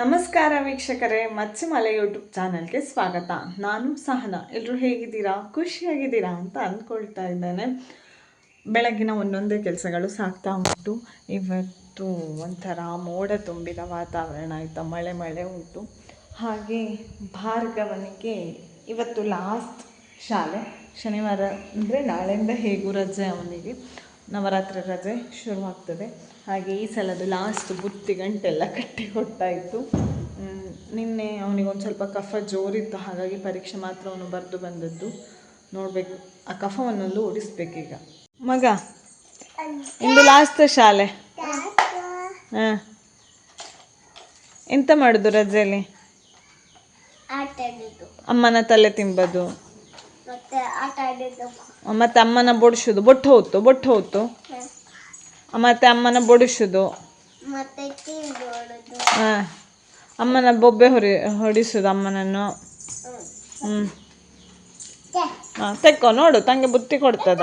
ನಮಸ್ಕಾರ ವೀಕ್ಷಕರೇ ಮತ್ಸ್ಯಮಲೆ ಯೂಟ್ಯೂಬ್ ಚಾನಲ್ಗೆ ಸ್ವಾಗತ. ನಾನು ಸಹನ. ಎಲ್ಲರೂ ಹೇಗಿದ್ದೀರಾ? ಖುಷಿಯಾಗಿದ್ದೀರಾ ಅಂತ ಅಂದ್ಕೊಳ್ತಾ ಇದ್ದೇನೆ. ಬೆಳಗಿನ ಒಂದೊಂದೇ ಕೆಲಸಗಳು ಸಾಗ್ತಾ ಉಂಟು. ಇವತ್ತು ಒಂಥರ ಮೋಡ ತುಂಬಿದ ವಾತಾವರಣ ಆಯಿತಾ? ಮಳೆ ಮಳೆ ಉಂಟು. ಹಾಗೆ ಭಾರ್ಗವನಿಗೆ ಇವತ್ತು ಲಾಸ್ಟ್ ಶಾಲೆ. ಶನಿವಾರ ಅಂದರೆ ನಾಳೆಯಿಂದ ಹೇಗೂ ರಜೆ ಅವನಿಗೆ. ನವರಾತ್ರಿ ರಜೆ ಶುರುವಾಗ್ತದೆ. ಹಾಗೆ ಈ ಸಲದು ಲಾಸ್ಟ್ ಬುತ್ತಿ ಗಂಟೆಲ್ಲ ಕಟ್ಟಿ ಕೊಟ್ಟಾಯಿತು. ನಿನ್ನೆ ಅವನಿಗೊಂದು ಸ್ವಲ್ಪ ಕಫ ಜೋರಿತ್ತು ಹಾಗಾಗಿ ಪರೀಕ್ಷೆ ಮಾತ್ರ ಅವನು ಬರೆದು ಬಂದದ್ದು. ನೋಡಬೇಕು ಆ ಕಫವನ್ನೊಂದು ಓಡಿಸ್ಬೇಕೀಗ ಮಗ ಇಂದು ಲಾಸ್ಟ್ ಶಾಲೆ? ಹಾಂ. ಎಂತ ಮಾಡೋದು ರಜೆಯಲ್ಲಿ? ಅಮ್ಮನ ತಲೆ ತಿಂಬದು. ಮತ್ತೆ ಆಟ ಆಡಿದ್ದು ಮತ್ತೆ ಅಮ್ಮನ ಬೊಡಿಸೋದು. ಬೊಟ್ಟು ಹೋತು ಬೊಟ್ಟು ಹೋತು ಮತ್ತೆ ಅಮ್ಮನ ಬಡಿಸುದು. ಹಾಂ ಅಮ್ಮನ ಬೊಬ್ಬೆ ಹೊರಿ ಹೊಡಿಸೋದು ಅಮ್ಮನನ್ನು. ಹ್ಞೂ ಹಾಂ ತೆಕ್ಕೋ ನೋಡು ತಂಗೆ ಬುತ್ತಿ ಕೊಡ್ತದ.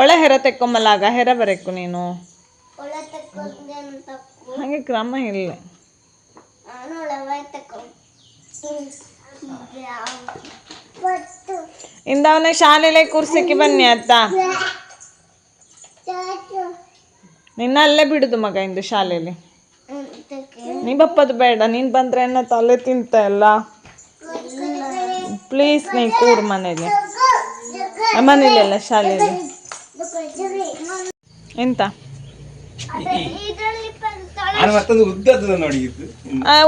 ಒಳ ಹೆರ ತೆಕ್ಕೊಂಬಲಾಗ ಹೆರ ಬರಬೇಕು ನೀನು. ಹಂಗೆ ಕ್ರಮ ಇಲ್ಲ. ಇಂದ ಅವನ ಶಾಲೆಲೆ ಕೂರ್ಸಕ್ಕೆ ಬನ್ನಿ ಅತ್ತ. ಚಾಚು ನಿನ್ನ ಅಲ್ಲೇ ಬಿಡುದು ಮಗ ಇಂದು ಶಾಲೆಯಲ್ಲಿ ನೀ ಬಪ್ಪದು ಬೇಡ ನೀನು ಬಂದ್ರೆ ಏನ ತಲೆ ತಿಂತ ಎಲ್ಲ ಪ್ಲೀಸ್ ನೀ ಕೂರ್ ಮನೇಲಿ. ಮನೇಲಿ ಅಲ್ಲ ಶಾಲೆಯಲ್ಲಿ ಎಂತ?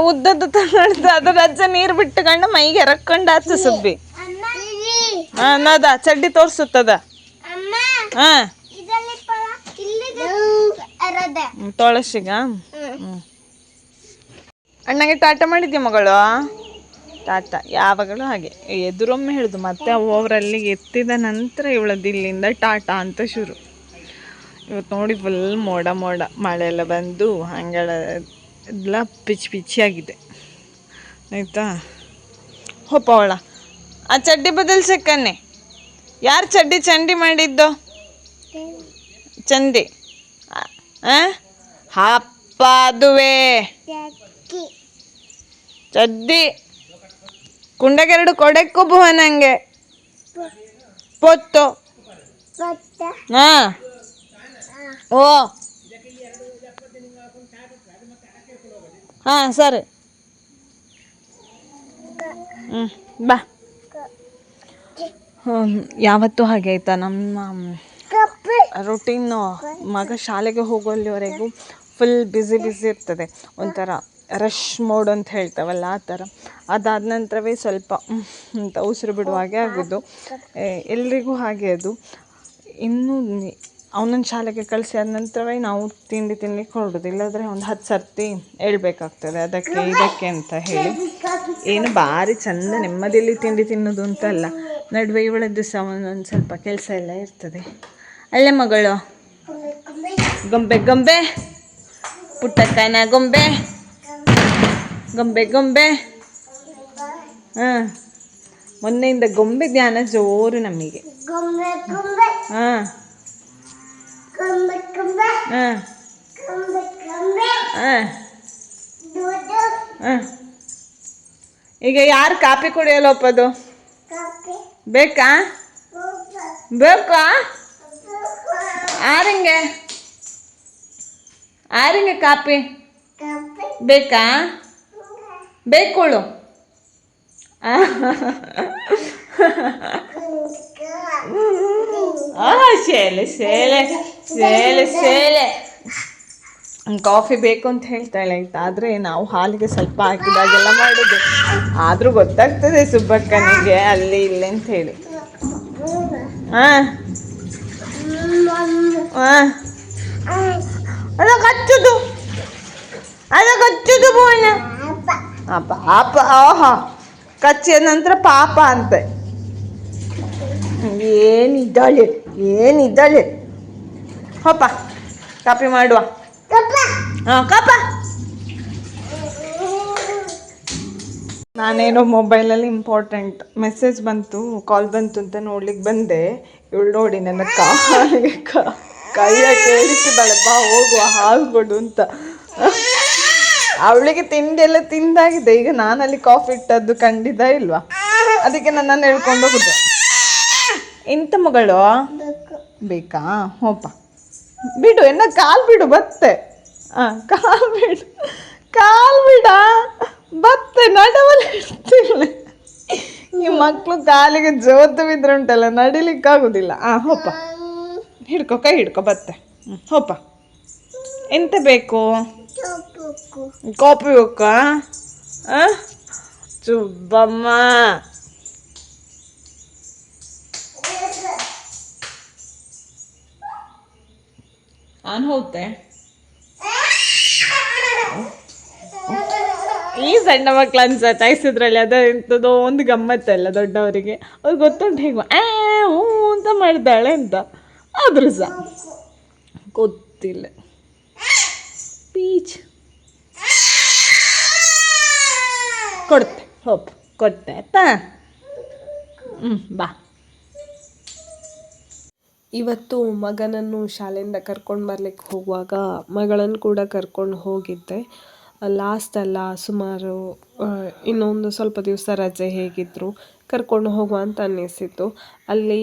ಉದ್ದದ್ದು ತಗೊಂಡು ಅದು ಅಜ್ಜ ನೀರು ಬಿಟ್ಟುಕೊಂಡು ಮೈಗೆ ಎರಕೊಂಡು ಆತು ಸುಬ್ಬಿ ಅಮ್ಮ. ಹಾ ಅನ್ನದ ಚಡ್ಡಿ ತೋರ್ಸುತ್ತದ? ಅಮ್ಮ. ಹಾ ಇದರಲ್ಲಿ ಪಳ ಇಲ್ಲಿದೆ ಅರದ ಹ್ಮ್, ತೊಳಸಿಗ? ಅಣ್ಣಗೆ ಟಾಟ ಮಾಡಿದ್ಯಾ ಮಗಳು? ಟಾಟ ಯಾವಾಗಲೂ ಹಾಗೆ. ಎದುರೊಮ್ಮೆ ಹೇಳುದು ಮತ್ತೆ ಅವರಲ್ಲಿ ಎತ್ತಿದ ನಂತರ ಇವಳದ್ದು ಇಲ್ಲಿಂದ ಟಾಟಾ ಅಂತ ಶುರು. ಇವತ್ತು ನೋಡಿ ಫುಲ್ ಮೋಡ ಮೋಡ. ಮಳೆ ಎಲ್ಲ ಬಂದು ಹಂಗಳ ಎಲ್ಲ ಪಿಚ್ ಪಿಚ್ಚಿಯಾಗಿದೆ. ಆಯಿತಾ? ಹೋಪ ಅವಳ. ಆ ಚಡ್ಡಿ ಬದಲ್ಸಕ್ಕನ್ನೆ ಯಾರು ಚಡ್ಡಿ ಚಂಡಿ ಮಾಡಿದ್ದು? ಚಂದಿ ಹಪ್ಪ ಅದುವೇ. ಚಡ್ಡಿ. ಕುಂಡಗೆರಡು ಕೊಡೆಕ್ಕು ಭುವನಂಗೆ ಪೊತ್ತು. ಬತ್ತ ಹಾ. ಓ. ಹಾ ಸರಿ. ಹ್ಞೂ ಬಾ. ಯಾವತ್ತೂ ಹಾಗೆ ಆಯ್ತಾ ನಮ್ಮ ರೊಟೀನು ಮಗ ಶಾಲೆಗೆ ಹೋಗೋಲ್ಲಿವರೆಗೂ ಫುಲ್ ಬ್ಯುಸಿ ಬ್ಯುಸಿ ಇರ್ತದೆ. ಒಂಥರ ರಶ್ ಮೋಡ್ ಅಂತ ಹೇಳ್ತಾವಲ್ಲ ಆ ಥರ. ಅದಾದ ನಂತರವೇ ಸ್ವಲ್ಪ ಅಂತ ಉಸಿರು ಬಿಡುವ ಹಾಗೆ ಆಗೋದು. ಎಲ್ಲರಿಗೂ ಎಲ್ರಿಗೂ ಹಾಗೆ ಅದು. ಇನ್ನೂ ಅವನನ್ನು ಶಾಲೆಗೆ ಕಳಿಸಿ ಆದ ನಂತರವೇ ನಾವು ತಿಂಡಿ ತಿನ್ಲಿಕ್ಕೆ ಹೊರಡೋದು. ಇಲ್ಲಾಂದರೆ ಒಂದು ಹತ್ತು ಸರ್ತಿ ಹೇಳ್ಬೇಕಾಗ್ತದೆ. ಅದಕ್ಕೆ ಇದಕ್ಕೆ ಅಂತ ಹೇಳಿ. ಏನು ಭಾರಿ ಚಂದ ನೆಮ್ಮದಿಯಲ್ಲಿ ತಿಂಡಿ ತಿನ್ನೋದು ಅಂತ ಅಲ್ಲ. ನಡುವೆ ಇವಳ ದಿವಸ ಒಂದೊಂದು ಸ್ವಲ್ಪ ಕೆಲಸ ಎಲ್ಲ ಇರ್ತದೆ. ಅಲ್ಲೇ ಮಗಳು. ಗೊಂಬೆ ಗೊಂಬೆ. ಪುಟ್ಟಕ್ಕನ ಗೊಂಬೆ. ಗೊಂಬೆ ಗೊಂಬೆ. ಹಾಂ. ಮೊನ್ನೆಯಿಂದ ಗೊಂಬೆ ಧ್ಯಾನ ಜೋರು ನಮಗೆ. ಹಾಂ. ಹಾಂ. ಹಾಂ. ಈಗ ಯಾರು ಕಾಪಿ ಕುಡಿಯಲ್ಲ ಒಪ್ಪದು? ಕಾಪಿ. ಬೇಕಾ? ಬೇಕಾ? ಆರಿಂಗೆ? ಆರಿಂಗೆ ಕಾಪಿ? ಬೇಕಾ? ಬೇಕುಳು. ಶೇಲೆ ಶೇಲೆ ಶೇಲೆ ಶೇಲೆ ಕಾಫಿ ಬೇಕು ಅಂತ ಹೇಳ್ತಾಳೆ ಆಯ್ತಾ? ಆದರೆ ನಾವು ಹಾಲಿಗೆ ಸ್ವಲ್ಪ ಹಾಕಿದಾಗೆಲ್ಲ ಮಾಡಿದ್ದು ಆದರೂ ಗೊತ್ತಾಗ್ತದೆ ಸುಬ್ಬಕ್ಕನಿಗೆ ಅಲ್ಲಿ ಇಲ್ಲಿ ಅಂತ ಹೇಳಿ. ಹಾಂ ಅದ ಕಚ್ಚುದು. ಅದ ಕಚ್ಚುದು ಬೋಣ ಪಾಪ, ಆಹಾ. ಕಚ್ಚಿದ ನಂತರ ಪಾಪ ಅಂತ. ಏನಿದ್ದಾಳೆ ಏನಿದ್ದಾಳೆ. ಹೋಪ ಕಾಪಿ ಮಾಡುವ. ಹಾಂ, ಕಾಪ. ನಾನೇನೋ ಮೊಬೈಲಲ್ಲಿ ಇಂಪಾರ್ಟೆಂಟ್ ಮೆಸೇಜ್ ಬಂತು ಕಾಲ್ ಬಂತು ಅಂತ ನೋಡ್ಲಿಕ್ಕೆ ಬಂದೆ. ಇವಳು ನೋಡಿ ನನ್ನ ಕ- ಕೈಯ ಕೇಳಿಸಿದಾಳೆ ಬಾ ಹೋಗುವ ಹಾಲು ಕೊಡು ಅಂತ. ಅವಳಿಗೆ ತಿಂಡಿ ಎಲ್ಲ ತಿಂದಾಗಿದೆ, ಈಗ ನಾನಲ್ಲಿ ಕಾಫಿ ಇಟ್ಟದ್ದು ಖಂಡಿತ ಇಲ್ವಾ? ಅದಕ್ಕೆ ನನ್ನನ್ನು ಹೇಳ್ಕೊಂಡು ಹೋಗುದು. ಎಂತ ಮಗಳು? ಬೇಕಾ? ಹೋಪ. ಬಿಡು, ಎನ್ನ ಕಾಲ್ ಬಿಡು, ಬತ್ತೆ. ಆ, ಕಾಲ್ ಬಿಡು. ಕಾಲ್ ಬಿಡ? ಬತ್ತೆ, ನಡವಲ್ಲಿ ಈ ಮಕ್ಕಳು ಕಾಲಿಗೆ ಜೋತು ಬಿದ್ರೆ ಉಂಟಲ್ಲ ನಡಿಲಿಕ್ಕಾಗುದಿಲ್ಲ. ಆ, ಹೋಪ. ಹಿಡ್ಕೊ ಕೈ ಹಿಡ್ಕೊ ಬತ್ತೆ. ಹ್ಮ್, ಹೋಪ ಎಂತ ಬೇಕು? ಬೇಕು ಕಾಫಿ ಬೇಕಾ ಆ? ಚುಬ್ಬಮ್ಮ ನಾನು ಹೋಗ್ತೆ ಈ ಸಣ್ಣ ಮಕ್ಳು ಅನ್ಸ ಚಾಯಿಸಿದ್ರಲ್ಲಿ ಅದ ಎಂಥದೋ ಒಂದು ಗಮ್ಮತ್ತಲ್ಲ ದೊಡ್ಡವರಿಗೆ. ಅವ್ರು ಗೊತ್ತುಂಟು ಹೇಗೆ ಆ ಹ್ಞೂ ಅಂತ ಮಾಡ್ತಾಳೆ ಅಂತ. ಆದ್ರೂ ಸಹ ಗೊತ್ತಿಲ್ಲ. ಪೀಚ್ ಕೊಡ್ತೆ, ಹೋಪ್, ಕೊಡ್ತೆ, ಆಯ್ತಾ? ಹ್ಞೂ ಬಾ. ಇವತ್ತು ಮಗನನ್ನು ಶಾಲೆಯಿಂದ ಕರ್ಕೊಂಡು ಬರ್ಲಿಕ್ಕೆ ಹೋಗುವಾಗ ಮಗಳನ್ನು ಕೂಡ ಕರ್ಕೊಂಡು ಹೋಗಿದ್ದೆ. ಲಾಸ್ಟ್ ಅಲ್ಲ, ಸುಮಾರು ಇನ್ನೊಂದು ಸ್ವಲ್ಪ ದಿವಸ ರಜೆ ಹೇಗಿದ್ರು. ಕರ್ಕೊಂಡು ಹೋಗುವ ಅಂತ ಅನ್ನಿಸಿತು ಅಲ್ಲಿ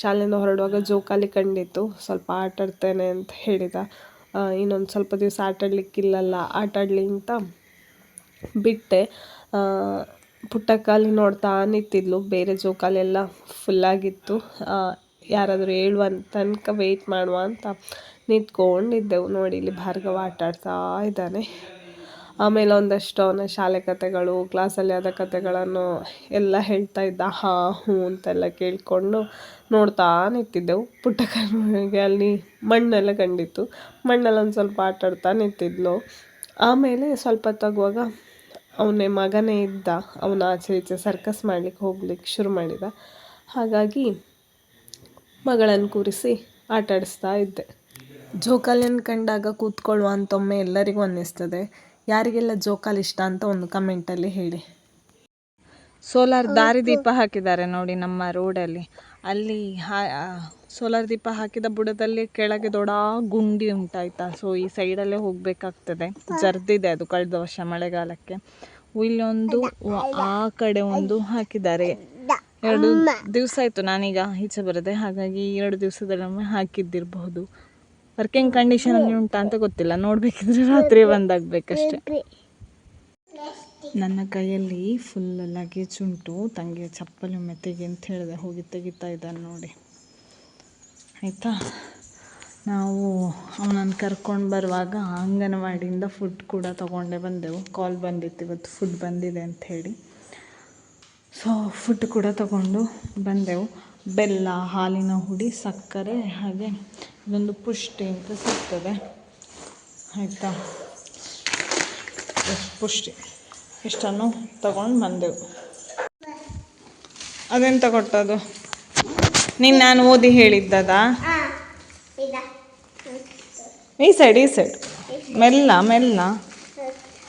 ಶಾಲೆಯಿಂದ ಹೊರಡುವಾಗ ಜೋಕಾಲಿ ಕಂಡಿತ್ತು. ಸ್ವಲ್ಪ ಆಟ ಆಡ್ತೇನೆ ಅಂತ ಹೇಳಿದ. ಇನ್ನೊಂದು ಸ್ವಲ್ಪ ದಿವಸ ಆಟ ಆಡಲಿಕ್ಕಿಲ್ಲಲ್ಲ, ಆಟ ಆಡಲಿ ಅಂತ ಬಿಟ್ಟೆ. ಪುಟ್ಟ ಪುಟ್ಟಕ್ಕಾಲಿ ನೋಡ್ತಾ ನಿಂತಿದ್ಲು. ಬೇರೆ ಜೋಕಾಲಿ ಎಲ್ಲ ಫುಲ್ಲಾಗಿತ್ತು ಯಾರಾದರೂ ಹೇಳುವ ತನಕ ವೆಯ್ಟ್ ಮಾಡುವ ಅಂತ ನಿಂತ್ಕೊಂಡಿದ್ದೆವು. ನೋಡಿ, ಇಲ್ಲಿ ಭಾರ್ಗವ ಆಟ ಆಡ್ತಾ ಇದ್ದಾನೆ. ಆಮೇಲೆ ಒಂದಷ್ಟು ಅವನ ಶಾಲೆ ಕಥೆಗಳು ಕ್ಲಾಸಲ್ಲಿ ಆದ ಕಥೆಗಳನ್ನು ಎಲ್ಲ ಹೇಳ್ತಾ ಇದ್ದ. ಹಾ ಹೂ ಅಂತೆಲ್ಲ ಕೇಳಿಕೊಂಡು ನೋಡ್ತಾ ನಿಂತಿದ್ದೆವು ಪುಟ್ಟಕ್ಕನಿಗೆ ಅಲ್ಲಿ ಮಣ್ಣೆಲ್ಲ ಕಂಡಿತ್ತು. ಮಣ್ಣಲ್ಲಿ ಒಂದು ಸ್ವಲ್ಪ ಆಟ ಆಡ್ತಾ ನಿಂತಿದ್ಲು. ಆಮೇಲೆ ಸ್ವಲ್ಪ ತಗುವಾಗ ಅವನೇ ಮಗನೇ ಇದ್ದ. ಅವನ ಆಚೆ ಈಚೆ ಸರ್ಕಸ್ ಮಾಡ್ಲಿಕ್ಕೆ ಹೋಗ್ಲಿಕ್ಕೆ ಶುರು ಮಾಡಿದ. ಹಾಗಾಗಿ ಮಗಳನ್ನು ಕೂರಿಸಿ ಆಟಾಡಿಸ್ತಾ ಇದ್ದೆ. ಜೋಕಾಲಿಯನ್ನು ಕಂಡಾಗ ಕೂತ್ಕೊಳ್ಳುವ ಅಂತೊಮ್ಮೆ ಎಲ್ಲರಿಗೂ ಅನ್ನಿಸ್ತದೆ. ಯಾರಿಗೆಲ್ಲ ಜೋಕಾಲಿ ಇಷ್ಟ ಅಂತ ಒಂದು ಕಮೆಂಟಲ್ಲಿ ಹೇಳಿ. ಸೋಲಾರ್ ದಾರಿ ದೀಪ ಹಾಕಿದ್ದಾರೆ ನೋಡಿ ನಮ್ಮ ರೋಡಲ್ಲಿ ಅಲ್ಲಿ. ಹಾ ಸೋಲಾರ್ ದೀಪ ಹಾಕಿದ ಬುಡದಲ್ಲಿ ಕೆಳಗೆ ದೊಡ್ಡ ಗುಂಡಿ ಉಂಟಾಯ್ತಾ. ಸೊ ಈ ಸೈಡಲ್ಲೇ ಹೋಗಬೇಕಾಗ್ತದೆ. ಜರ್ದಿದೆ ಅದು ಕಳೆದ ವರ್ಷ ಮಳೆಗಾಲಕ್ಕೆ. ಇಲ್ಲೊಂದು ಆ ಕಡೆ ಒಂದು ಹಾಕಿದ್ದಾರೆ. ಎರಡು ದಿವಸ ಆಯಿತು ನಾನೀಗ ಈಚೆ ಬರದೆ. ಹಾಗಾಗಿ ಎರಡು ದಿವಸದಲ್ಲೊಮ್ಮೆ ಹಾಕಿದ್ದಿರಬಹುದು. ವರ್ಕಿಂಗ್ ಕಂಡೀಷನಲ್ಲಿ ಉಂಟಾ ಅಂತ ಗೊತ್ತಿಲ್ಲ. ನೋಡಬೇಕಿದ್ರೆ ರಾತ್ರಿ ಬಂದಾಗಬೇಕಷ್ಟೆ ನನ್ನ ಕೈಯಲ್ಲಿ ಫುಲ್ ಲಗೇಜ್ ಉಂಟು. ತಂಗಿ ಚಪ್ಪಲಿ ಒಮ್ಮೆ ತೆಗೆ ಅಂತ ಹೇಳಿದೆ. ಹೋಗಿ ತೆಗಿತಾ ಇದ್ದಾನೆ ನೋಡಿ. ಆಯಿತಾ? ನಾವು ಅವನನ್ನು ಕರ್ಕೊಂಡು ಬರುವಾಗ ಅಂಗನವಾಡಿಯಿಂದ ಫುಡ್ ಕೂಡ ತೊಗೊಂಡೆ ಬಂದೆವು. ಕಾಲ್ ಬಂದಿತ್ತು ಇವತ್ತು. ಫುಡ್ ಬಂದಿದೆ ಅಂತ ಹೇಳಿ. ಸೊ ಫುಡ್ ಕೂಡ ತಗೊಂಡು ಬಂದೆವು. ಬೆಲ್ಲ ಹಾಲಿನ ಹುಡಿ ಸಕ್ಕರೆ ಹಾಗೆ ಇದೊಂದು ಪುಷ್ಟಿ ಅಂತ ಸಿಗ್ತದೆ. ಆಯಿತಾ? ಪುಷ್ಟಿ ಇಷ್ಟನ್ನು ತಗೊಂಡು ಬಂದೆವು. ಅದೆಂತ ಕೊಟ್ಟದು ನೀನು ನಾನು ಓದಿ ಹೇಳಿದ್ದದಾ? ಈ ಸೈಡ್ ಈ ಸೈಡ್ ಮೆಲ್ಲ ಮೆಲ್ಲ.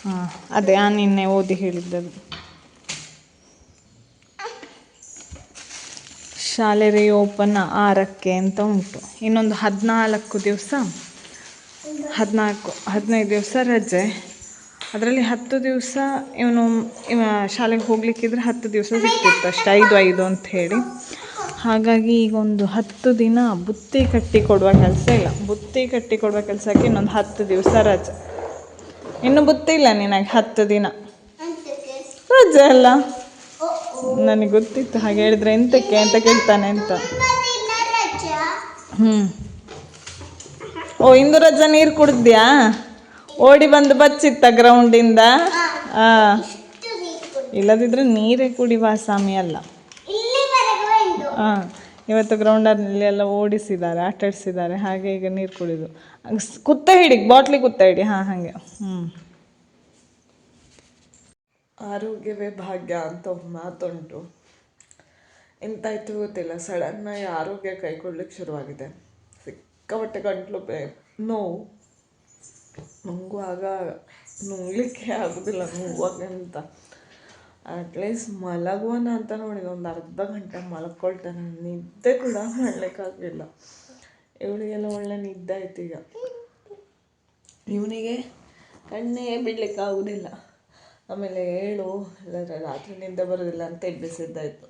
ಹಾಂ ಅದೇ ಆ ನಿನ್ನೆ ಓದಿ ಹೇಳಿದ್ದದು ಶಾಲೆ ಓಪನ್ ಆರಕ್ಕೆ ಅಂತ ಉಂಟು. ಇನ್ನೊಂದು ಹದಿನಾಲ್ಕು ದಿವಸ, ಹದಿನಾಲ್ಕು, ಹದಿನೈದು ದಿವಸ ರಜೆ. ಅದರಲ್ಲಿ ಹತ್ತು ದಿವಸ ಇವನು, ಇವ ಶಾಲೆಗೆ ಹೋಗ್ಲಿಕ್ಕಿದ್ರೆ ಹತ್ತು ದಿವಸ ಸಿಗ್ತಿತ್ತು ಅಷ್ಟೇ, ಐದು ಐದು ಅಂತ ಹೇಳಿ. ಹಾಗಾಗಿ ಈಗ ಒಂದು ಹತ್ತು ದಿನ ಬುತ್ತಿ ಕಟ್ಟಿ ಕೊಡುವ ಕೆಲಸ ಇಲ್ಲ. ಬುತ್ತಿ ಕಟ್ಟಿ ಕೊಡುವ ಕೆಲಸಕ್ಕೆ ಇನ್ನೊಂದು ಹತ್ತು ದಿವಸ ರಜೆ. ಇನ್ನು ಬುತ್ತಿ ಇಲ್ಲ ನಿನಗೆ ಹತ್ತು ದಿನ. ರಜೆ ಅಲ್ಲ? ನನಗೆ ಗೊತ್ತಿತ್ತು ಹಾಗೆ ಹೇಳಿದ್ರೆ ಎಂತಕ್ಕೆ ಅಂತ ಕೇಳ್ತಾನೆ ಅಂತ. ಹ್ಞೂ ಓ, ಇಂದು ರಜಾ ನೀರು ಕುಡಿದ್ಯಾ? ಓಡಿ ಬಂದು ಬಚ್ಚಿತ್ತ ಗ್ರೌಂಡಿಂದ? ಹಾಂ ಇಲ್ಲದಿದ್ರೆ ನೀರೇ ಕುಡಿವ ಸ್ವಾಮಿ ಅಲ್ಲ. ಹಾಂ ಇವತ್ತು ಗ್ರೌಂಡಲ್ಲಿ ಎಲ್ಲ ಓಡಿಸಿದ್ದಾರೆ, ಆಟಾಡಿಸಿದ್ದಾರೆ, ಹಾಗೆ ಈಗ ನೀರು ಕುಡಿದು. ಕುತ್ತ ಹಿಡಿ, ಬಾಟ್ಲಿ ಕುತ್ತ ಹಿಡಿ, ಹಾಂ, ಹಾಗೆ. ಹ್ಞೂ ಆರೋಗ್ಯವೇ ಭಾಗ್ಯ ಅಂತ ಒಂದು ಮಾತುಂಟು. ಎಂತಾಯ್ತು ಗೊತ್ತಿಲ್ಲ. ಸಡನ್ನಾಗಿ ಆರೋಗ್ಯ ಕೈಗೊಳ್ಳಿಕ್ಕೆ ಶುರುವಾಗಿದೆ. ಸಿಕ್ಕಾಪಟ್ಟೆ ಗಂಟ್ಲು ಬೇ ನೋವು. ನುಂಗುವಾಗ ನುಂಗ್ಲಿಕ್ಕೆ ಆಗೋದಿಲ್ಲ ನುಂಗುವಾಗ ಅಂತ ಅಟ್ಲೀಸ್ಟ್ ಮಲಗುವನ ಅಂತ ನೋಡಿ, ಒಂದು ಅರ್ಧ ಗಂಟೆ ಮಲ್ಕೊಳ್ತಾನೆ. ನಿದ್ದೆ ಕೂಡ ಮಾಡಲಿಕ್ಕಾಗಲಿಲ್ಲ. ಇವಳಿಗೆಲ್ಲ ಒಳ್ಳೆ ನಿದ್ದೆ ಆಯ್ತು ಈಗ. ಇವನಿಗೆ ಕಣ್ಣೇ ಬಿಡ್ಲಿಕ್ಕೆ ಆಗುದಿಲ್ಲ ಆಮೇಲೆ ಏಳು ಇಲ್ಲದ್ರೆ ರಾತ್ರಿ ನಿದ್ದೆ ಬರೋದಿಲ್ಲ ಅಂತ ಎಬ್ಬಿಸಿದ್ದಾಯ್ತು.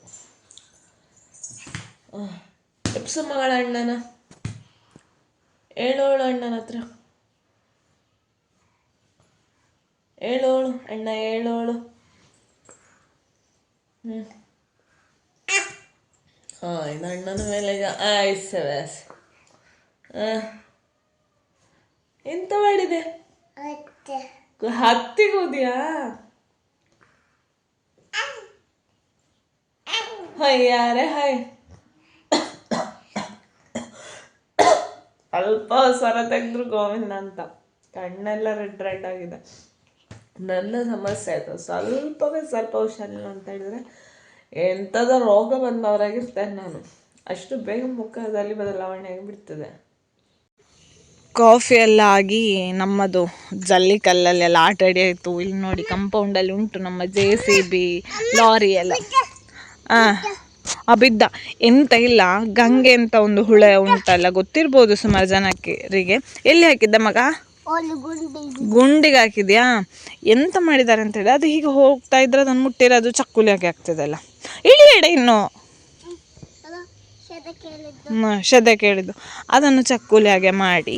ಎಪ್ಸು ಮಗಳ ಅಣ್ಣನ? ಏಳೋಳು ಅಣ್ಣನ ಹತ್ರ. ಏಳೋಳು ಅಣ್ಣ ಏಳೋಳು ಹ್ಞೂ ಹಾಂ ಇದು ಅಣ್ಣನ ಮೇಲೆ ಈಗ ವ್ಯಾಸ. ಎಂತ ಮಾಡಿದೆ? ಹತ್ತಿಗೆ ಹೋದ್ಯಾ ಹಾಯ್ ಅಲ್ಪ ಸ್ವರ ತೆಗೆದ್ರು ಗೋವಿಂದ ಅಂತ. ಕಣ್ಣೆಲ್ಲ ರೆಡ್ ರೆಡ್ ಆಗಿದೆ. ನನ್ನ ಸಮಸ್ಯೆ ಆಯಿತು ಸ್ವಲ್ಪವೇ ಸ್ವಲ್ಪ ಹುಷಾರಿಲ್ಲ ಅಂತ ಹೇಳಿದ್ರೆ ಎಂಥದ ರೋಗ ಬಂದವರಾಗಿರ್ತೇನೆ ನಾನು. ಅಷ್ಟು ಬೇಗ ಮುಖದಲ್ಲಿ ಬದಲಾವಣೆ ಆಗಿಬಿಡ್ತದೆ. ಕಾಫಿ ಎಲ್ಲ ಆಗಿ ನಮ್ಮದು ಜಲ್ಲಿ ಕಲ್ಲಲ್ಲೆಲ್ಲ ಆಟ ಆಡಿ ಆಯಿತು. ಇಲ್ಲಿ ನೋಡಿ ಕಂಪೌಂಡಲ್ಲಿ ಉಂಟು ನಮ್ಮ ಜೆ ಸಿ ಬಿ ಲಾರಿ ಎಲ್ಲ. ಆ ಬಿದ್ದ. ಎಂತ ಇಲ್ಲ ಗಂಗೆ ಅಂತ ಒಂದು ಹುಳ ಉಂಟಲ್ಲ ಗೊತ್ತಿರ್ಬೋದು ಸುಮಾರು ಜನಕ್ಕೆ ಎಲ್ಲಿ ಹಾಕಿದ್ದ ಮಗ? ಗುಂಡಿಗೆ. ಹಾಕಿದ್ಯಾ? ಎಂತ ಮಾಡಿದ್ದಾರೆ ಅಂತ ಹೇಳಿ. ಅದು ಹೀಗೆ ಹೋಗ್ತಾ ಇದ್ರೆ ಅದನ್ನು ಮುಟ್ಟಿರೋದು ಚಕ್ಕುಲಿ ಹಾಕಿ ಆಗ್ತದಲ್ಲ ಇಳಿಯಡ ಇನ್ನು. ಅದು ಶಬ್ದ ಕೇಳಿದ್ದು. ಹ್ಮ್, ಶ್ರದ್ಧೆ ಕೇಳಿದ್ದು. ಅದನ್ನು ಚಕ್ಕುಲಿ ಹಾಗೆ ಮಾಡಿ.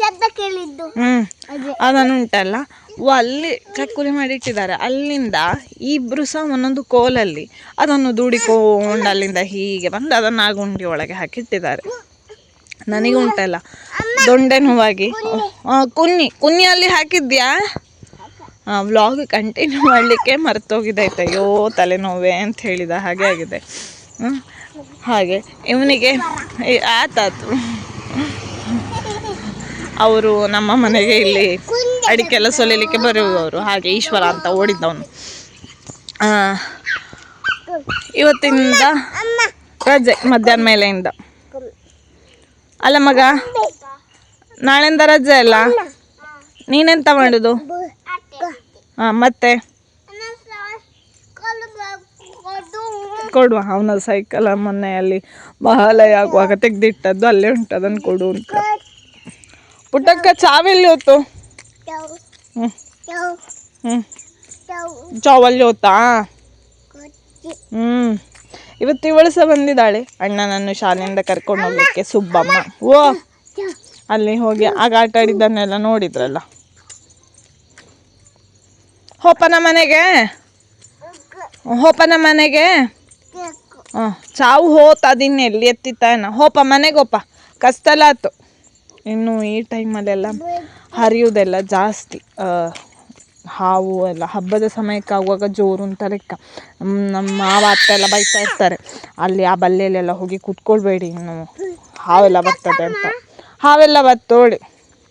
ಶಬ್ದ ಕೇಳಿದ್ದು. ಹ್ಮ್. ಅದನ್ನು ಉಂಟಲ್ಲ? ಅಲ್ಲಿ ಚಕ್ಕುಲಿ ಮಾಡಿ ಇಟ್ಟಿದ್ದಾರೆ. ಅಲ್ಲಿಂದ ಇಬ್ರು ಸಹ ಒಂದೊಂದು ಕೋಲಲ್ಲಿ ಅದನ್ನು ದೂಡಿಕೊಂಡು ಅಲ್ಲಿಂದ ಹೀಗೆ ಬಂದು ಅದನ್ನು ಆ ಗುಂಡಿ ಒಳಗೆ ಹಾಕಿಟ್ಟಿದ್ದಾರೆ ನನಗೆ ಉಂಟಲ್ಲ. ದೊಂಡೆ ನೋವಾಗಿ. ಕುನ್ನಿ ಕುನ್ನಿ ಕುನ್ನಿಯಲ್ಲಿ ಹಾಕಿದ್ಯಾ? ವ್ಲಾಗ್ ಕಂಟಿನ್ಯೂ ಮಾಡಲಿಕ್ಕೆ ಮರ್ತೋಗಿದ್ದಾಯ್ತು ಅಯ್ಯೋ ತಲೆನೋವೆ ಅಂತ ಹೇಳಿದ. ಹಾಗೆ ಆಗಿದೆ. ಹಾಗೆ. ಇವನಿಗೆ ಆತಾತು ಅವರು ನಮ್ಮ ಮನೆಗೆ ಇಲ್ಲಿ ಅಡಿಕೆ ಎಲ್ಲ ಸೊಲಿಲಿಕ್ಕೆ ಬರುವವರು. ಹಾಗೆ ಈಶ್ವರ ಅಂತ ಓಡಿದ್ದವನು. ಇವತ್ತಿಂದ ರಜೆ, ಮಧ್ಯಾಹ್ನ ಮೇಲೆಯಿಂದ. ಅಲ್ಲ ಮಗ, ನಾಳೆಯಿಂದ ರಜೆ ಅಲ್ಲ? ನೀನೆಂತ ಮಾಡುದು? ಹಾಂ ಮತ್ತೆ? ಕೊಡುವ, ಅವನ ಸೈಕಲ್ ಮೊನ್ನೆ ಅಲ್ಲಿ ಬಹಳ ಆಗುವಾಗ ತೆಗ್ದಿಟ್ಟದ್ದು ಅಲ್ಲೇ ಉಂಟು, ಅದನ್ನು ಕೊಡು ಅಂತ. ಪುಟ್ಟಕ್ಕ ಚಾವೆಲ್ಲಿ ಹೊತ್ತು? ಹ್ಞೂ ಹ್ಞೂ ಚಾವಲ್ಲಿ ಹೋತಾ ಹ್ಞೂ ಇವತ್ತು ಇವಳು ಸಹ ಬಂದಿದ್ದಾಳೆ. ಅಣ್ಣನನ್ನು ಶಾಲೆಯಿಂದ ಕರ್ಕೊಂಡು ಹೋಗ್ಲಿಕ್ಕೆ ಸುಬ್ಬಮ್ಮ. ಓ. ಅಲ್ಲಿ ಹೋಗಿ ಆಗ ಆಟ ಆಡಿದ್ದನ್ನೆಲ್ಲ ನೋಡಿದ್ರಲ್ಲ. ಹೋಪನ ಮನೆಗೆ? ಹೋಪನ ಮನೆಗೆ? ಹಾಂ ಚಾವು ಹೋತ ಅದಿನ್ನೆಲ್ಲಿ ಎತ್ತಿತ್ತ ಎತ್ತಿತ್ತಾನ ಹೋಪ ಮನೆಗೆ ಹೋಪ. ಕಸ್ತಲಾತು ಇನ್ನು ಈ ಟೈಮಲ್ಲೆಲ್ಲ ಹರಿಯುವುದೆಲ್ಲ ಜಾಸ್ತಿ ಹಾವು ಎಲ್ಲ ಹಬ್ಬದ ಸಮಯಕ್ಕೆ ಆಗುವಾಗ ಜೋರು ಅಂತ ಲೆಕ್ಕ. ನಮ್ಮ ಮಾವ ಅತ್ತೆ ಎಲ್ಲ ಬೈತಾ ಇರ್ತಾರೆ ಅಲ್ಲಿ ಆ ಬಲ್ಲೆಯಲ್ಲೆಲ್ಲ ಹೋಗಿ ಕುತ್ಕೊಳ್ಬೇಡಿ ಇನ್ನು ಹಾವೆಲ್ಲ ಬರ್ತದೆ ಅಂತ. ಹಾವೆಲ್ಲ ಬರ್ತೋಡಿ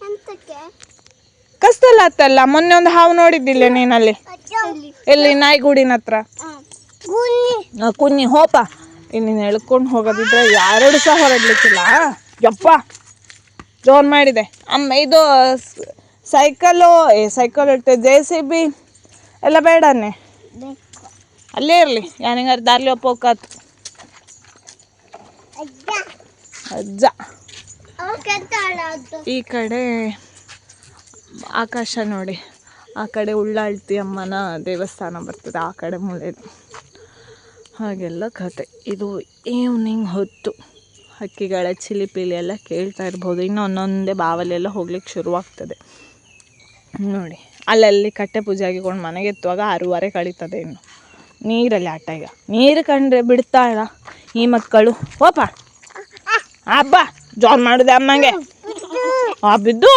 ಎಂತಕ್ಕೆ? ಕಸ್ತಲ್ಲ ಅತ್ತಲ್ಲ ಮೊನ್ನೆ ಒಂದು ಹಾವು ನೋಡಿದ್ದಿಲ್ಲ ನೀನಲ್ಲಿ? ಎಲ್ಲಿ ನಾಯಿಗೂಡಿನ ಹತ್ರ? ಕುನ್ನಿ ಹೋಪ. ಇನ್ನೇನು ಎಳ್ಕೊಂಡು ಹೋಗೋದಿದ್ರೆ ಯಾರು ಸಹ ಹೊರಡ್ಲಿಕ್ಕಿಲ್ಲ ಯಪ್ಪ. ಜೋನ್ ಮಾಡಿದೆ. ಅಮ್ಮ ಇದು ಸೈಕಲ್ ಏ ಸೈಕಲ್ ಇರ್ತದೆ ಜೆ ಸಿ ಬಿ ಎಲ್ಲ ಬೇಡನೆ? ಅಲ್ಲೇ ಇರಲಿ. ಯಾನಿಂಗಾರು ದಾರ್ಲಿ ಒಪ್ಪೋಕಾತು ಅಜ್ಜ. ಈ ಕಡೆ ಆಕಾಶ ನೋಡಿ. ಆ ಕಡೆ ಉಳ್ಳಾಳ್ತಿ ಅಮ್ಮನ ದೇವಸ್ಥಾನ ಬರ್ತದೆ, ಆ ಕಡೆ ಮೂಲೆಯಲ್ಲಿ. ಹಾಗೆಲ್ಲ ಕತೆ. ಇದು ಈವ್ನಿಂಗ್ ಹೊತ್ತು. ಹಕ್ಕಿಗಳ ಚಿಲಿಪಿಲಿ ಎಲ್ಲ ಕೇಳ್ತಾ ಇರ್ಬೋದು. ಇನ್ನು ಒಂದೊಂದೇ ಬಾವಲೆಲ್ಲ ಹೋಗ್ಲಿಕ್ಕೆ ಶುರುವಾಗ್ತದೆ. ನೋಡಿ, ಅಲ್ಲಲ್ಲಿ ಕಟ್ಟೆ ಪೂಜೆ ಆಗಿಕೊಂಡು ಮನೆಗೆ ಎತ್ತುವಾಗ ಆರೂವರೆ ಕಳೀತದೆ ಇನ್ನು. ನೀರಲ್ಲಿ ಆಟ ಈಗ. ನೀರು ಕಂಡ್ರೆ ಬಿಡ್ತಾಳ ಈ ಮಕ್ಕಳು? ಓಪ ಅಬ್ಬ ಜಾನ್ ಮಾಡಿದೆ ಅಮ್ಮಂಗೆ. ಆ, ಬಿದ್ದು.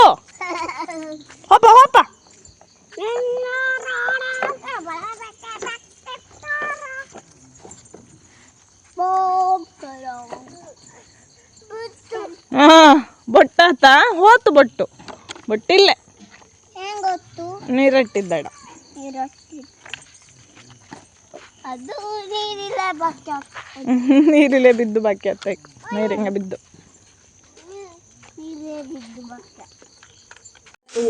ಹೋಪ ಹೋಪ ಹಾಂ ಬೊಟ್ಟಾತ ಹೋತು ಬೊಟ್ಟು. ಬೊಟ್ಟಿಲ್ಲೇ. ನೀರಟ್ಟಿದ್ದಾಡ ನೀರಿಲ್ಲ ಬಿದ್ದು ಬಾಕಿ ಹತ್ತಬೇಕು ನೀರಿಂಗ ಬಿದ್ದು. ನೀರೇ ಬಿದ್ದು ಬಕ್ಕ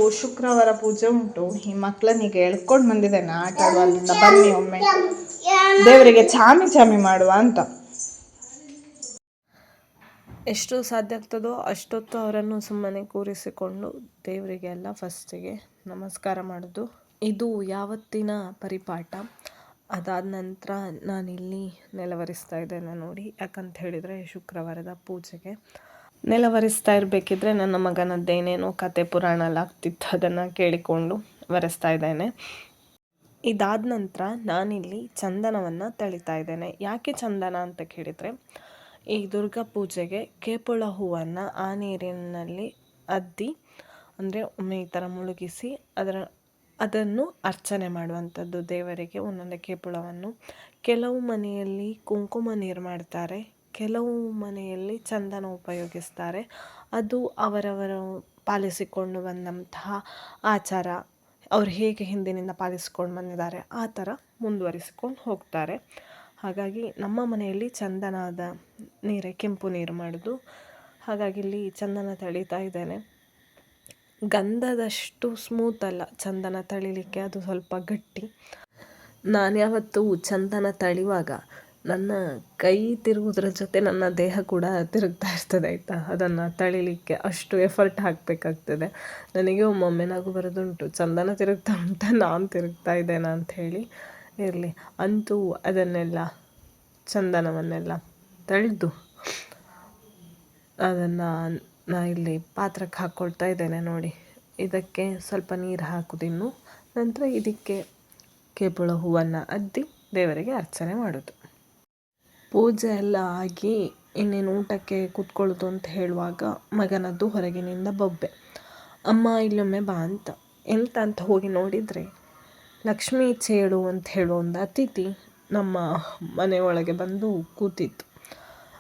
ಓ ಶುಕ್ರವಾರ ಪೂಜೆ ಉಂಟು. ಈ ಮಕ್ಕಳನ್ನೀಗ ಎಳ್ಕೊಂಡು ಬಂದಿದ್ದೇನೆ ಆಟ ಆಡುವ ಬನ್ನಿ ಒಮ್ಮೆ. ದೇವರಿಗೆ ಚಾಮಿ ಚಾಮಿ ಮಾಡುವ ಅಂತ. ಎಷ್ಟು ಸಾಧ್ಯ ಆಗ್ತದೋ ಅಷ್ಟೊತ್ತು ಅವರನ್ನು ಸುಮ್ಮನೆ ಕೂರಿಸಿಕೊಂಡು ದೇವರಿಗೆಲ್ಲ ಫಸ್ಟಿಗೆ ನಮಸ್ಕಾರ ಮಾಡೋದು. ಇದು ಯಾವತ್ತಿನ ಪರಿಪಾಠ? ಅದಾದ ನಂತರ ನಾನಿಲ್ಲಿ ನೆಲವರಿಸ್ತಾ ಇದ್ದೇನೆ ನೋಡಿ, ಯಾಕಂತ ಹೇಳಿದರೆ ಶುಕ್ರವಾರದ ಪೂಜೆಗೆ. ನೆಲವರಿಸ್ತಾ ಇರಬೇಕಿದ್ರೆ ನನ್ನ ಮಗನದ್ದೇನೇನೋ ಕತೆ ಪುರಾಣ ಆಗ್ತಿತ್ತು ಅದನ್ನು ಕೇಳಿಕೊಂಡು ವರೆಸ್ತಾ ಇದ್ದೇನೆ. ಇದಾದ ನಂತರ ನಾನಿಲ್ಲಿ ಚಂದನವನ್ನು ತಳಿತಾ ಇದ್ದೇನೆ. ಯಾಕೆ ಚಂದನ ಅಂತ ಕೇಳಿದರೆ ಈ ದುರ್ಗಾ ಪೂಜೆಗೆ ಕೇಪುಳ ಹೂವನ್ನು ಆ ನೀರಿನಲ್ಲಿ ಅದ್ದಿ, ಅಂದರೆ ಒಮ್ಮೆ ಈ ಥರ ಮುಳುಗಿಸಿ ಅದರ, ಅದನ್ನು ಅರ್ಚನೆ ಮಾಡುವಂಥದ್ದು ದೇವರಿಗೆ. ಒಂದೊಂದು ಕೇಪುಳವನ್ನು ಕೆಲವು ಮನೆಯಲ್ಲಿ ಕುಂಕುಮ ನೀರು ಮಾಡ್ತಾರೆ, ಕೆಲವು ಮನೆಯಲ್ಲಿ ಚಂದನ ಉಪಯೋಗಿಸ್ತಾರೆ. ಅದು ಅವರವರು ಪಾಲಿಸಿಕೊಂಡು ಬಂದಂತಹ ಆಚಾರ, ಅವ್ರು ಹೇಗೆ ಹಿಂದಿನಿಂದ ಪಾಲಿಸಿಕೊಂಡು ಬಂದಿದ್ದಾರೆ, ಆ ಥರ ಮುಂದುವರಿಸಿಕೊಂಡು ಹೋಗ್ತಾರೆ. ಹಾಗಾಗಿ ನಮ್ಮ ಮನೆಯಲ್ಲಿ ಚಂದನದ ನೀರೇ, ಕೆಂಪು ನೀರು ಮಾಡೋದು ಹಾಗಾಗಿ ಇಲ್ಲಿ ಚಂದನ ತಳಿತಾ ಇದ್ದೇನೆ. ಗಂಧದಷ್ಟು ಸ್ಮೂತ್ ಅಲ್ಲ ಚಂದನ ತಳಿಲಿಕ್ಕೆ, ಅದು ಸ್ವಲ್ಪ ಗಟ್ಟಿ. ನಾನು ಯಾವತ್ತೂ ಚಂದನ ತಳಿವಾಗ ನನ್ನ ಕೈ ತಿರುಗೋದ್ರ ಜೊತೆ ನನ್ನ ದೇಹ ಕೂಡ ತಿರುಗ್ತಾ ಇರ್ತದೆ, ಆಯಿತಾ? ಅದನ್ನು ತಳಿಲಿಕ್ಕೆ ಅಷ್ಟು ಎಫರ್ಟ್ ಹಾಕಬೇಕಾಗ್ತದೆ. ನನಗೆ ಒಮ್ಮೊಮ್ಮೆ ನಗು ಬರೋದುಂಟು. ಚಂದನ ತಿರುಗ್ತಾ ಉಂಟ, ನಾನು ತಿರುಗ್ತಾ ಇದ್ದೇನೆ ಅಂಥೇಳಿ ಇರಲಿ. ಅಂತೂ ಅದನ್ನೆಲ್ಲ, ಚಂದನವನ್ನೆಲ್ಲ ತಳೆದು ಅದನ್ನು ನಾ ಇಲ್ಲಿ ಪಾತ್ರಕ್ಕೆ ಹಾಕ್ಕೊಳ್ತಾ ಇದ್ದೇನೆ ನೋಡಿ. ಇದಕ್ಕೆ ಸ್ವಲ್ಪ ನೀರು ಹಾಕುದಿನ್ನು ನಂತರ ಇದಕ್ಕೆ ಕೇಬಳ ಹೂವನ್ನು ಅದ್ದಿ ದೇವರಿಗೆ ಅರ್ಚನೆ ಮಾಡೋದು. ಪೂಜೆ ಎಲ್ಲ ಆಗಿ ಇನ್ನೇನು ಊಟಕ್ಕೆ ಕೂತ್ಕೊಳ್ಳೋದು ಅಂತ ಹೇಳುವಾಗ ಮಗನದ್ದು ಹೊರಗಿನಿಂದ ಬೊಬ್ಬೆ. ಅಮ್ಮ ಇಲ್ಲೊಮ್ಮೆ ಬಾ ಅಂತ. ಎಂತ ಅಂತ ಹೋಗಿ ನೋಡಿದರೆ ಲಕ್ಷ್ಮೀ ಚೇಳು ಅಂತ ಹೇಳೋ ಒಂದು ಅತಿಥಿ ನಮ್ಮ ಮನೆ ಒಳಗೆ ಬಂದು ಕೂತಿತ್ತು.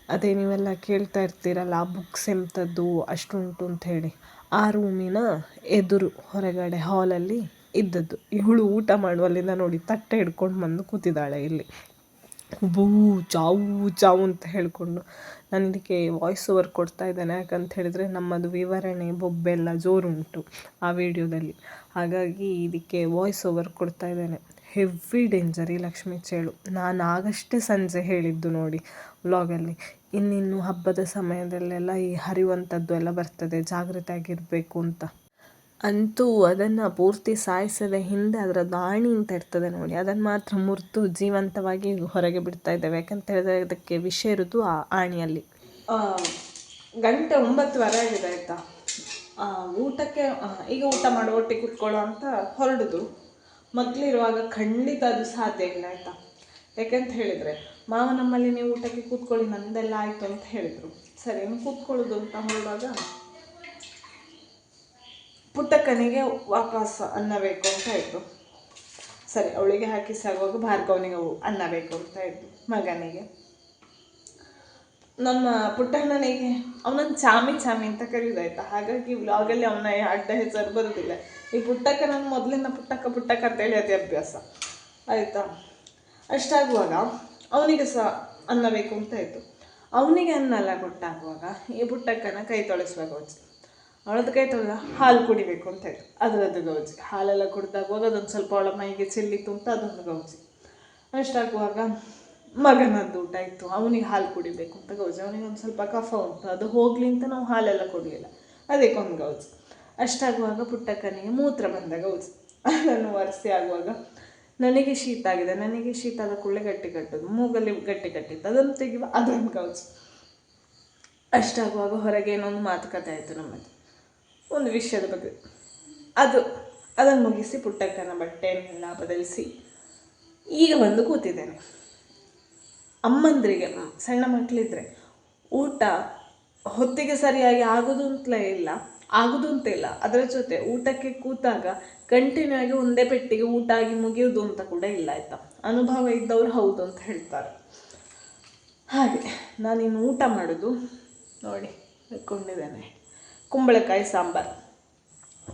ಅದೇ ನೀವೆಲ್ಲ ಕೇಳ್ತಾ ಇರ್ತೀರಲ್ಲ ಆ ಬುಕ್ಸ್ ಎಂಥದ್ದು, ಅಷ್ಟುಂಟು ಅಂತ ಹೇಳಿ. ಆ ರೂಮಿನ ಎದುರು, ಹೊರಗಡೆ ಹಾಲಲ್ಲಿ ಇದ್ದದ್ದು. ಇವಳು ಊಟ ಮಾಡುವಲ್ಲಿಂದ ನೋಡಿ ತಟ್ಟೆ ಹಿಡ್ಕೊಂಡು ಬಂದು ಕೂತಿದ್ದಾಳೆ ಇಲ್ಲಿ. ಬೂ, ಚಾವು ಚಾವು ಅಂತ ಹೇಳಿಕೊಂಡು ನಾನು ಇದಕ್ಕೆ ವಾಯ್ಸ್ ಓವರ್ ಕೊಡ್ತಾ ಇದ್ದೇನೆ. ಯಾಕಂತ ಹೇಳಿದರೆ ನಮ್ಮದು ವಿವರಣೆ ಬೊಬ್ಬೆಲ್ಲ ಜೋರುಂಟು ಆ ವಿಡಿಯೋದಲ್ಲಿ. ಹಾಗಾಗಿ ಇದಕ್ಕೆ ವಾಯ್ಸ್ ಓವರ್ ಕೊಡ್ತಾ ಇದ್ದೇನೆ. ಹೆವಿ ಡೇಂಜರ್ ಈ ಲಕ್ಷ್ಮೀ ಚೇಳು. ನಾನು ಆಗಷ್ಟೇ ಸಂಜೆ ಹೇಳಿದ್ದು ನೋಡಿ ವ್ಲಾಗಲ್ಲಿ ಇನ್ನಿನ್ನು ಹಬ್ಬದ ಸಮಯದಲ್ಲೆಲ್ಲ ಈ ಹರಿಯುವಂಥದ್ದು ಎಲ್ಲ ಬರ್ತದೆ. ಜಾಗ್ರತೆ ಆಗಿರಬೇಕು ಅಂತ. ಅಂತೂ ಅದನ್ನು ಪೂರ್ತಿ ಸಾಯಿಸದೆ ಹಿಂದೆ ಅದರ ಆಣಿ ಅಂತ ಇರ್ತದೆ ನೋಡಿ. ಅದನ್ನು ಮಾತ್ರ ಮುರಿದು ಜೀವಂತವಾಗಿ ಹೊರಗೆ ಬಿಡ್ತಾ ಇದ್ದೇವೆ. ಯಾಕಂತ ಹೇಳಿದ್ರೆ ಅದಕ್ಕೆ ವಿಷ ಇರೋದು ಆ ಆಣಿಯಲ್ಲಿ. ಗಂಟೆ ಒಂಬತ್ತುವರೆ ಆಗಿದೆ ಆಯಿತಾ? ಊಟಕ್ಕೆ ಈಗ ಊಟ ಮಾಡೋ ಒಟ್ಟಿಗೆ ಕುತ್ಕೊಳ್ಳೋ ಅಂತ ಹೊರಡುದು. ಮಕ್ಕಳಿರುವಾಗ ಖಂಡಿತ ಅದು ಸಾಧ್ಯ ಇಲ್ಲ ಆಯಿತಾ? ಯಾಕೆಂತ ಹೇಳಿದರೆ, ಮಾವ ನಮ್ಮಲ್ಲಿ ನೀವು ಊಟಕ್ಕೆ ಕೂತ್ಕೊಳ್ಳಿ, ನಂದೆಲ್ಲ ಆಯಿತು ಅಂತ ಹೇಳಿದರು. ಸರಿ ಕೂತ್ಕೊಳ್ಳೋದು ಅಂತ ಹೊರಡುವಾಗ ಪುಟ್ಟಕ್ಕನಿಗೆ ವಾಪಸ್ ಅನ್ನ ಬೇಕು ಅಂತ ಇತ್ತು ಸರಿ, ಅವಳಿಗೆ ಹಾಕಿ ಸಾಗುವಾಗ ಭಾರ್ಗವನಿಗೆ ಅನ್ನ ಬೇಕು ಅಂತ ಇತ್ತು ಮಗನಿಗೆ. ನಮ್ಮ ಪುಟ್ಟಣ್ಣನಿಗೆ ಅವನನ್ನು ಚಾಮಿ ಚಾಮಿ ಅಂತ ಕರೆಯೋದಾಯ್ತಾ ಹಾಗಾಗಿ ವ್ಲಾಗಲ್ಲಿ ಅವನ ಅಡ್ಡ ಹೆಸರು ಬರೋದಿಲ್ಲ. ಈ ಪುಟ್ಟಕ್ಕ ನಾನು ಮೊದಲಿಂದ ಪುಟ್ಟಕ್ಕ ಪುಟ್ಟಕ್ಕ ಅಂತೇಳಿ ಅದೇ ಅಭ್ಯಾಸ. ಆಯಿತಾ? ಅಷ್ಟಾಗುವಾಗ ಅವನಿಗೆ ಸಹ ಅನ್ನ ಬೇಕು ಅಂತ ಇತ್ತು ಅವನಿಗೆ ಅನ್ನ ಎಲ್ಲ ಕೊಟ್ಟಾಗುವಾಗ ಈ ಪುಟ್ಟಕ್ಕನ ಕೈ ತೊಳೆಸುವಾಗ ಅವಳದ್ದು ಕೈ ತೊಳೆದ ಹಾಲು ಕುಡಿಬೇಕು ಅಂತ ಹೇಳಿ. ಅದರದ್ದು ಗೌಜಿ. ಹಾಲೆಲ್ಲ ಕುಡ್ದಾಗುವಾಗ ಅದೊಂದು ಸ್ವಲ್ಪ ಅವಳ ಮೈಗೆ ಚೆಲ್ಲಿತ್ತು ಅಂತ ಅದೊಂದು ಗೌಜಿ. ಅಷ್ಟಾಗುವಾಗ ಮಗನದ್ದು ಊಟ ಇತ್ತು ಅವನಿಗೆ ಹಾಲು ಕುಡಿಬೇಕು ಅಂತ ಗೌಜಿ. ಅವನಿಗೆ ಒಂದು ಸ್ವಲ್ಪ ಕಫ ಉಂಟು. ಅದು ಹೋಗ್ಲಿ ಅಂತ ನಾವು ಹಾಲೆಲ್ಲ ಕೊಡಲಿಲ್ಲ ಅದಕ್ಕೊಂದು ಗೌಜಿ. ಅಷ್ಟಾಗುವಾಗ ಪುಟ್ಟಕ್ಕನಿಗೆ ಮೂತ್ರ ಬಂದ ಗೌಜಿ. ಅದನ್ನು ಒರೆಸಿ ಆಗುವಾಗ ನನಗೆ ಶೀತ ಆಗಿದೆ. ನನಗೆ ಶೀತ ಆದ ಕೂಡಲೇ ಗಟ್ಟಿ ಕಟ್ಟೋದು. ಮೂಗಲ್ಲಿ ಗಟ್ಟಿ ಕಟ್ಟಿತ್ತು. ಅದನ್ನು ತೆಗಿವ ಅದೊಂದು ಗೌಜಿ. ಅಷ್ಟಾಗುವಾಗ ಹೊರಗೆ ಏನೊಂದು ಮಾತುಕತೆ ಆಯಿತು ನಮ್ಮದು. ಒಂದು ವಿಷಯದ ಬಗ್ಗೆ. ಅದು, ಅದನ್ನು ಮುಗಿಸಿ ಪುಟ್ಟಕ್ಕನ ಬಟ್ಟೆಯನ್ನೆಲ್ಲ ಬದಲಿಸಿ ಈಗ ಬಂದು ಕೂತಿದ್ದೇನೆ. ಅಮ್ಮಂದ್ರಿಗೆ, ಸಣ್ಣ ಮಕ್ಕಳಿದ್ರೆ ಊಟ ಹೊತ್ತಿಗೆ ಸರಿಯಾಗಿ ಆಗೋದು ಅಂತಲೇ ಇಲ್ಲ ಆಗೋದು ಅಂತ ಇಲ್ಲ. ಅದರ ಜೊತೆ ಊಟಕ್ಕೆ ಕೂತಾಗ ಕಂಟಿನ್ಯೂ ಆಗಿ ಒಂದೇ ಪೆಟ್ಟಿಗೆ ಊಟ ಆಗಿ ಮುಗಿಯೋದು ಅಂತ ಕೂಡ ಇಲ್ಲ ಆಯಿತಾ? ಅನುಭವ ಇದ್ದವರು ಹೌದು ಅಂತ ಹೇಳ್ತಾರೆ. ಹಾಗೆ ನಾನಿನ್ನು ಊಟ ಮಾಡೋದು ನೋಡಿ, ಇಟ್ಕೊಂಡಿದ್ದೇನೆ. ಕುಂಬಳಕಾಯಿ ಸಾಂಬಾರು.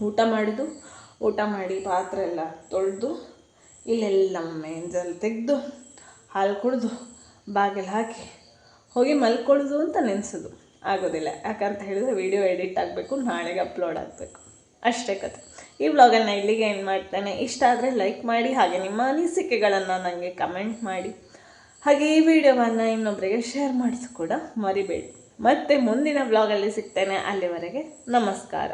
ಊಟ ಮಾಡಿದ್ದು, ಊಟ ಮಾಡಿ ಪಾತ್ರೆ ಎಲ್ಲ ತೊಳೆದು, ಇಲ್ಲೆಲ್ಲ ಮೇಂಜಲ್ಲಿ ತೆಗೆದು, ಹಾಲು ಕುಡಿದು, ಬಾಗಿಲು ಹಾಕಿ ಹೋಗಿ ಮಲ್ಕೊಳ್ಳೋದು ಅಂತ ನೆನೆಸೋದು. ಆಗೋದಿಲ್ಲ. ಯಾಕಂತ ಹೇಳಿದ್ರೆ ವಿಡಿಯೋ ಎಡಿಟ್ ಆಗಬೇಕು, ನಾಳೆಗೆ ಅಪ್ಲೋಡ್ ಆಗಬೇಕು. ಅಷ್ಟೇ ಕತೆ ಈ ವ್ಲಾಗನ್ನು ಇಲ್ಲಿಗೆ ಏನು ಮಾಡ್ತೇನೆ. ಇಷ್ಟ ಆದರೆ ಲೈಕ್ ಮಾಡಿ, ಹಾಗೆ ನಿಮ್ಮ ಅನಿಸಿಕೆಗಳನ್ನು ನನಗೆ ಕಮೆಂಟ್ ಮಾಡಿ. ಹಾಗೆ ಈ ವಿಡಿಯೋವನ್ನು ಇನ್ನೊಬ್ಬರಿಗೆ ಶೇರ್ ಮಾಡಿಸಿ ಕೂಡ ಮರಿಬೇಡಿ. ಮತ್ತೆ ಮುಂದಿನ ಬ್ಲಾಗಲ್ಲಿ ಸಿಗ್ತೇನೆ. ಅಲ್ಲಿವರೆಗೆ ನಮಸ್ಕಾರ.